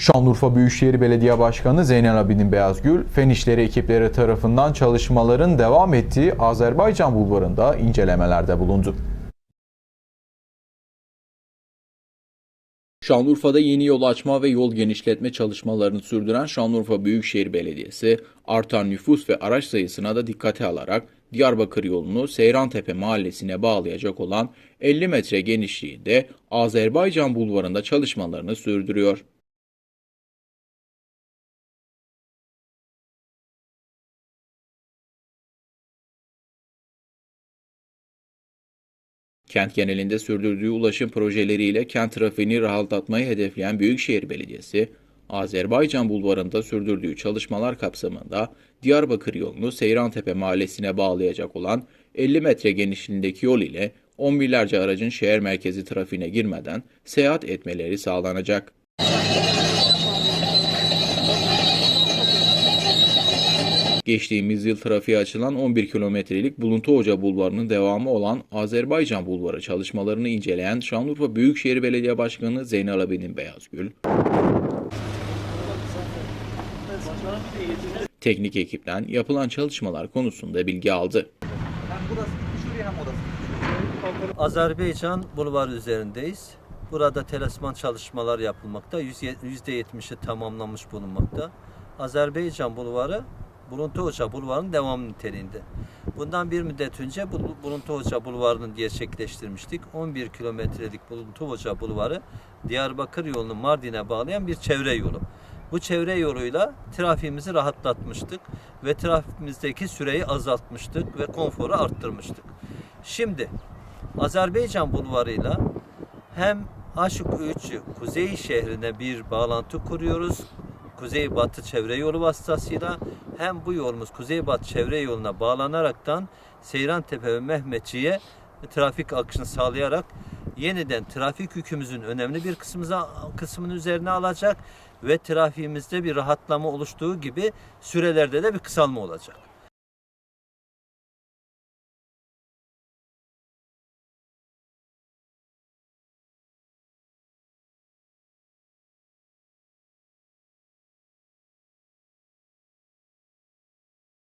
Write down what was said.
Şanlıurfa Büyükşehir Belediye Başkanı Zeynel Abidin Beyazgül, Fen İşleri ekipleri tarafından çalışmaların devam ettiği Azerbaycan Bulvarı'nda incelemelerde bulundu. Şanlıurfa'da yeni yol açma ve yol genişletme çalışmalarını sürdüren Şanlıurfa Büyükşehir Belediyesi, artan nüfus ve araç sayısına da dikkate alarak Diyarbakır yolunu Seyrantepe mahallesine bağlayacak olan 50 metre genişliğinde Azerbaycan Bulvarı'nda çalışmalarını sürdürüyor. Kent genelinde sürdürdüğü ulaşım projeleriyle kent trafiğini rahatlatmayı hedefleyen Büyükşehir Belediyesi, Azerbaycan Bulvarı'nda sürdürdüğü çalışmalar kapsamında Diyarbakır yolunu Seyrantepe mahallesine bağlayacak olan 50 metre genişliğindeki yol ile on binlerce aracın şehir merkezi trafiğine girmeden seyahat etmeleri sağlanacak. Geçtiğimiz yıl trafiğe açılan 11 kilometrelik Buluntu Hoca Bulvarı'nın devamı olan Azerbaycan Bulvarı çalışmalarını inceleyen Şanlıurfa Büyükşehir Belediye Başkanı Zeynel Abidin Beyazgül, teknik ekipten yapılan çalışmalar konusunda bilgi aldı. Azerbaycan Bulvarı üzerindeyiz. Burada telasman çalışmalar yapılmakta. %70'i tamamlanmış bulunmakta. Azerbaycan Bulvarı Buluntu Hoca Bulvarı'nın devamı niteliğinde. Bundan bir müddet önce bu Buluntu Hoca Bulvarı'nı gerçekleştirmiştik. 11 kilometrelik Buluntu Hoca Bulvarı Diyarbakır yolunu Mardin'e bağlayan bir çevre yolu. Bu çevre yoluyla trafiğimizi rahatlatmıştık ve trafiğimizdeki süreyi azaltmıştık ve konforu arttırmıştık. Şimdi Azerbaycan bulvarıyla hem Aşık 3 Kuzey şehrine bir bağlantı kuruyoruz. Kuzey-Batı çevre yolu vasıtasıyla hem bu yolumuz Kuzey-Batı çevre yoluna bağlanaraktan Seyrantepe ve Mehmetçi'ye trafik akışını sağlayarak yeniden trafik yükümüzün önemli bir kısmımıza, kısmını üzerine alacak ve trafiğimizde bir rahatlama oluştuğu gibi sürelerde de bir kısalma olacak.